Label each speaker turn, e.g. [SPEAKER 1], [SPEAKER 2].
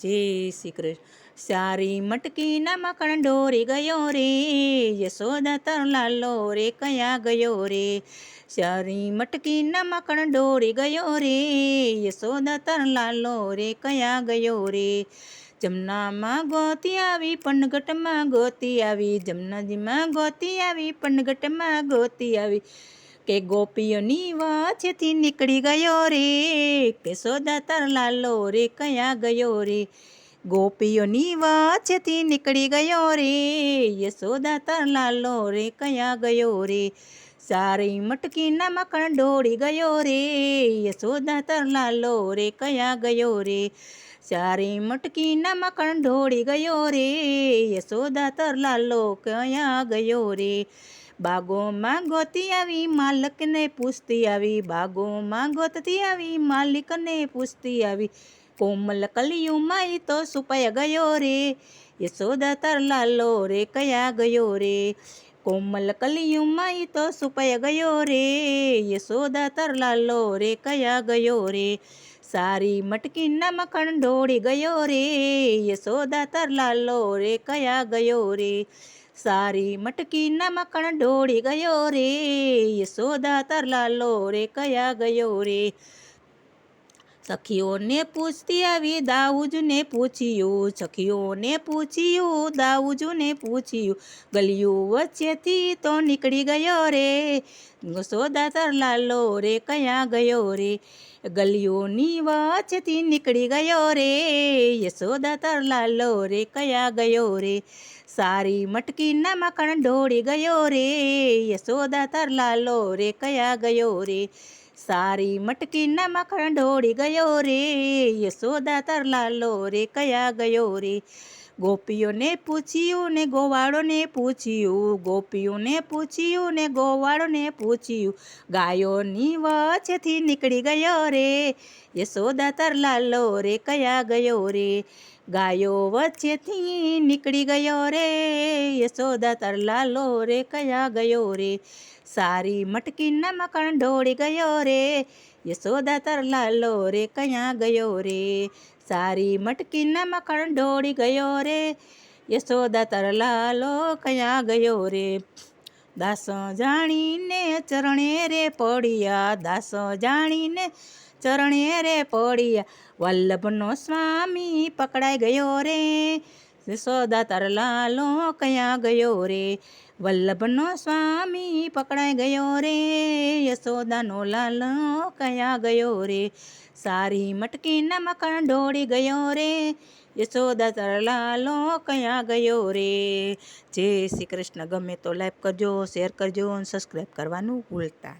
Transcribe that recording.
[SPEAKER 1] જય શ્રી કૃષ્ણ. સારી મટકીના મકણ ડોરી ગયો રે, યશોદા તરલાલો રે કયા ગયો રે? સારી મટકીના મકણ ડોરી ગયો રે, યશોદા તરલાલો રે કયા ગયો રે? જમનામાં ગોતી આવી, પનગટમાં ગોતી આવી, જમનાજીમાં ગોતી આવી, પનગટમાં ગોતી આવી. કે ગોપીઓની વાછેથી નીકળી ગયો રે, કે સોદા તરલાલો રે, કયા ગયો રે? ગોપીઓની વાછેથી નીકળી ગયો રે યશોદા તરલાલો રે, કયા ગયો રે? સારી મટકીના મકણ ડોળી ગયો રે યશોદા તરલાલો રે, કયા ગયો રે? સારી મટકીના મકણ ઢોળી ગયો રે યશોદા તરલાલો કયા ગયો રે? બાગોમાં ગોતી આવી, માલકને પૂછતી આવી, બાગોમાં ગોતતી આવી, માલિકને પૂછતી આવી. કોમલ કલિયુમાં તો સુપાય ગયો રે, યશોદા તરલાલો રે, કયા ગયો રે? કોમલ કલિયુમાં તો સુપાય ગયો રે, યશોદા તરલાલો રે, કયા ગયો રે? સારી મટકીના મખણ ઢોળી ગયો રે, યશોદા તરલાલો રે કયા ગયો રે. સારી મટકીના મખણ ઢોળી ગયો રે, યશોદા તરલાલો રે કયા ગયો રે. સખીઓને પૂછતી આવી, દાઉજને પૂછ્યું, સખીઓને પૂછ્યું, દાઉજને પૂછ્યું, ગલિયું વચ્ચેથી તો નીકળી ગયો રે સોદા તરલાલો રે, કયા ગયો રે ગલીઓની વચ્ચેથી નીકળી ગયો રે, યશોદા તરલાલો રે, કયા ગયો રે, સારી મટકીના મકણ ઢોળી ગયો રે, યશોદા તરલાલો રે, કયા ગયો રે સારી મટકીના મખણ ઢોળી ગયો રે, યશોદા તરલાલો રે કયા ગયો રે? ગોપીઓને પૂછ્યું ને ગોવાળોને પૂછ્યું, ગોપીઓને પૂછ્યું ને ગોવાળોને પૂછ્યું, ગાયોની વચ્ચેથી નીકળી ગયો રે, યશોદા તરલાલો રે કયા ગયો રે? ગાયો વચ્ચેથી નીકળી ગયો રે, યશોદા તરલાલો રે કયા ગયો રે? સારી મટકી મકણ ઢોળી ગયો રે, યશોદા તરલાલો રે કયા ગયો રે? સારી મટકી મકણ ઢોળી ગયો રે, યશોદા તરલાલો કયા ગયો રે? દાસ જાણીને ચરણે રે પડ્યા, દાસ જાણીને ચરણે રે પડ્યા. વલ્લભનો સ્વામી પકડાઈ ગયો રે, યશોદા તરલાલો કયા ગયો રે? વલ્લભનો સ્વામી પકડાઈ ગયો રે, યશોદાનો લાલો કયા ગયો રે, સારી મટકીના મકાન ઢોળી ગયો રે, યશોદા તરલાલો કયા ગયો રે. જય શ્રી કૃષ્ણ, ગમે તો લાઈક કરજો શેર કરજો અને સબસ્ક્રાઈબ કરવાનું ભૂલતા